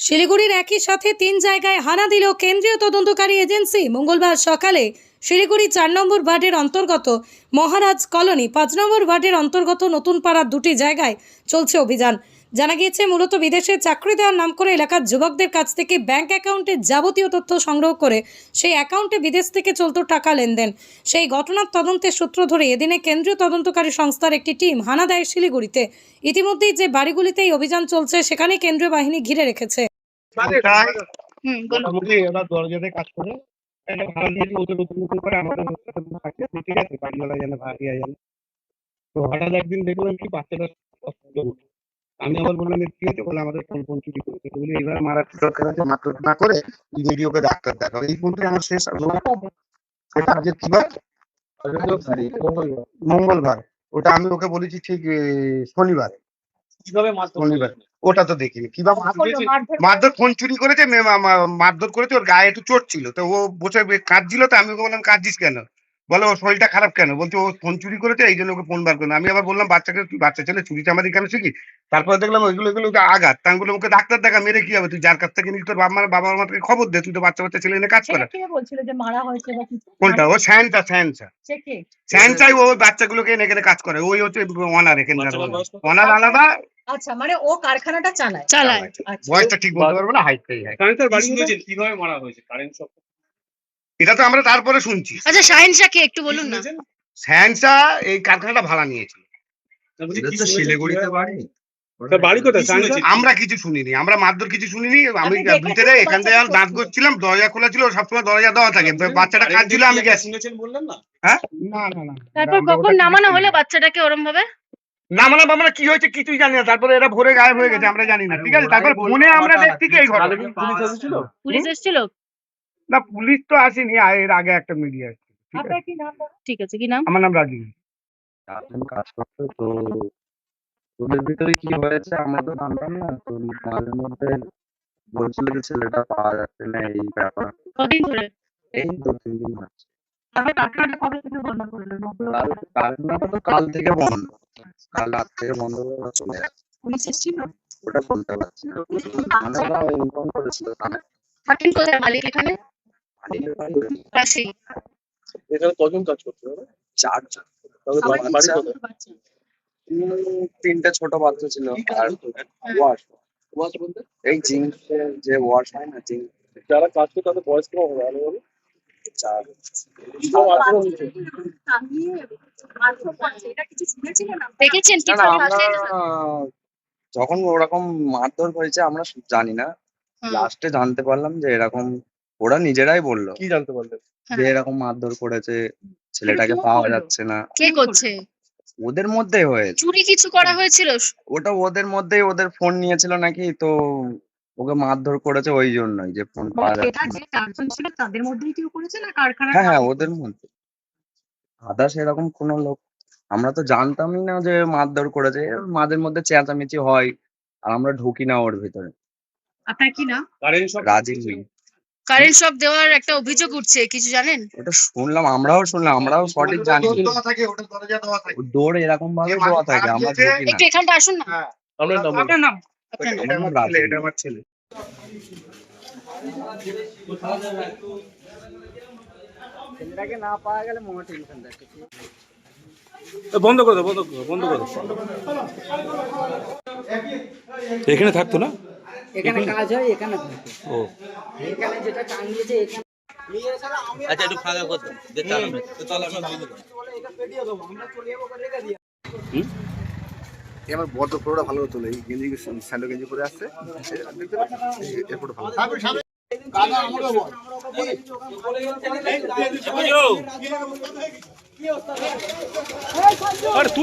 শিলিগুড়ির একই সাথে তিন জায়গায় হানা দিল কেন্দ্রীয় তদন্তকারী এজেন্সি। মঙ্গলবার সকালে শিলিগুড়ি চার নম্বর ওয়ার্ডের অন্তর্গত মহারাজ কলোনি পাঁচ নম্বর ওয়ার্ডের অন্তর্গত নতুন পাড়ার দুটি জায়গায় চলছে অভিযান। জানা গিয়েছে, মূলত বিদেশে চাকরি দেওয়ার নাম করে এলাকার যুবকদের কাছ থেকে ব্যাংক অ্যাকাউন্টের যাবতীয় তথ্য সংগ্রহ করে সেই অ্যাকাউন্টে বিদেশ থেকে চলত টাকা লেনদেন। সেই ঘটনার তদন্তের সূত্র ধরে এদিনে কেন্দ্রীয় তদন্তকারী সংস্থার একটি টিম হানা দেয় শিলিগুড়িতে। ইতিমধ্যেই যে বাড়িগুলিতে এই অভিযান চলছে সেখানে কেন্দ্রীয় বাহিনী ঘিরে রেখেছে। মোটামুটি ওরা দরজাতে কাজ করে একটা ভাড়া দিয়েছি ওদের নতুন নতুন করে আমাদের থাকে ঠিক আছে বাড়িওয়ালা জানে ভাড়িয়া জানে। তো হঠাৎ একদিন দেখলাম কি বাচ্চাটা আমি আবার বললাম কি হয়েছে বলে আমাদের ফোন ফোন চুরি করেছে। বলি এবার মারা দরকার আছে? মাত্র না করে ভিডিওকে ডাক্তার দেখাও। এই পর্যন্ত আমার শেষ। সেটা আজকে কি বার? মঙ্গলবার ওটা আমি ওকে বলেছি ঠিক শনিবার। শনিবার। ওটা তো দেখিনি। কীভাবে মারধর ফোন চুরি করেছে? মারধর করেছে? ওর গায়ে একটু চোট ছিল। তো ও বসে কাঁদছিল তো আমি বললাম কাঁদছিস কেন? বলে ওর শরীরটা খারাপ কেন? বলছে ও ফোন চুরি করেছে এই জন্য ওকে ফোন বার করে আমি আবার বললাম বাচ্চাকে তুই বাচ্চা ছেলে চুরি চামারি কেন শিখি? তারপরে দেখলাম ওইগুলো এগুলো ওকে আঘাত। তা আমি বললাম ওকে ডাক্তার দেখা মেরে কি হবে? তুই যার কাছ থেকে নিস তোর বাবা মার বাবা মাকে খবর দে তুই তো বাচ্চা বাচ্চা ছেলে এনে কাজ করা। কে বলছিল যে মারা হয়েছে বা কিছু? কোনটা? ও স্যানটা স্যানটা সে কে? স্যানটাই ও বাচ্চাগুলোকে এনে এখানে কাজ করে। ওই হচ্ছে অনার বাচ্চাটার অনার আলাদা। আচ্ছা মানে ও কারখানাটা চালায়। চালায়। আচ্ছা। বয়সটা ঠিক বলতে পারব না হাইটটাই হাইট কারেন্টের বাড়ি কীভাবে মারা হয়েছে? কারেন্ট শক এটা তো আমরা তারপরে শুনছি। আচ্ছা শাহিনশা কে একটু বলুন না? স্যানসা এই কারখানাটা ভাড়া নিয়েছিল? শিলিগুড়িতে বাড়ি? বাড়ি কোথায়? আমরা কিছু শুনিনি আমরা মারধর কিছু শুনিনি আমি ভিতরে এখান থেকে দাঁত করছিলাম দরজা খোলা ছিল সবসময় দরজা দেওয়া থাকে বাচ্চাটা কাঁদছিল আমি গেছি। বললেন না? হ্যাঁ? না না না। তারপর কখন নামানো হলো বাচ্চাটাকে ওরম ভাবে নামানো আমরা কি হয়েছে কিছুই জানি না তারপরে এরা ভোরে গায়েব হয়ে গেছে আমরা জানি না ঠিক আছে? তারপর ফোনে আমরা দেখছি কি এই ঘটনা পুলিশ এসেছিল? পুলিশ এসেছিল? না পুলিশ তো আসেনি আর এর আগে একটা মিডিয়া আসছে ঠিক আছে? আপনার কি নাম ঠিক আছে কি নাম? আমার নাম রাজীব। এখন কাজ করতো তো ওদের ভিতরে কি হয়েছে আমরা তো জানতাম না তো মাঝে মধ্যে বলছিল যে ছেলেটা পাওয়া যাচ্ছে না এই ব্যাপার। কদিন ধরে? এই দু তিন দিন হচ্ছে। কারখানাটা কবে থেকে বন্ধ করল কাল তো কাল থেকে বন্ধ কাল রাত থেকে বন্ধ করে চলে যাচ্ছে ওটা বলতে পারছি না। আমরা ইনফর্ম করেছিল থাকেন কোথায় মালিক এখানে? এখানে কজন কাজ? চারজন। তিনটে ছোট বাচ্চা ছিল। আর ওয়াশ। ওয়াচ বলতে? এই যে ওয়াশ হয় না জিন্স। যারা কাজ করে তাদের বয়স কেমন হবে আলো চার? দেখেছেন আসে? যখন ওরকম মারধর হয়েছে আমরা জানি না। লাস্টে জানতে পারলাম যে এরকম ওরা নিজেরাই বলল কি জানতে পারলেন যে এরকম মারধর করেছে ছেলেটাকে পাওয়া যাচ্ছে না। কে করছে? ওদের মধ্যে হয়েছে। চুরি কিছু করা হয়েছিল? ওটা ওদের মধ্যেই ওদের ফোন নিয়েছিল নাকি তো ওকে মারধর করেছে ওই জন্যই যে ফোন পাওয়া যাচ্ছে। যে চারজন ছিল তাদের মধ্যেই কেউ করেছে না কারখানা হ্যাঁ হ্যাঁ ওদের মধ্যে। আদার্স এরকম কোনো লোক আমরা তো জানতামই না যে মারধর করেছে মাঝে মধ্যে চেঁচামেচি হয় আর আমরা ঢুকি না ওর ভিতরে। আপনার কি নাম? হই কারেন্ট শক দেওয়ার একটা অভিযোগ উঠছে কিছু জানেন? ওটা শুনলাম আমরাও শুনলাম আমরাও সঠিক জানি। দৌড় এরকম ভাবে দেওয়া থাকে আমরা একটু এখানটা আসুন না। হ্যাঁ। আপনার নাম? এটা আমার ছেলে বন্ধ করে দাও বন্ধ করো বন্ধ করো এখানে থাকতো না? এখানে কাজ হয় এখানে ও। এখানে যেটা টাঙিয়েছে এখানে আচ্ছা একটু ফাঁকা করতে। যে চালাবে তো চল আমরা বদ্ধ ফটোটা ভালো তোলে এই গেঞ্জি স্যান্ডো গেঞ্জি পরে আসছে। দেখতে পাচ্ছেন? এই- এই ফটো ভালো আরে তুই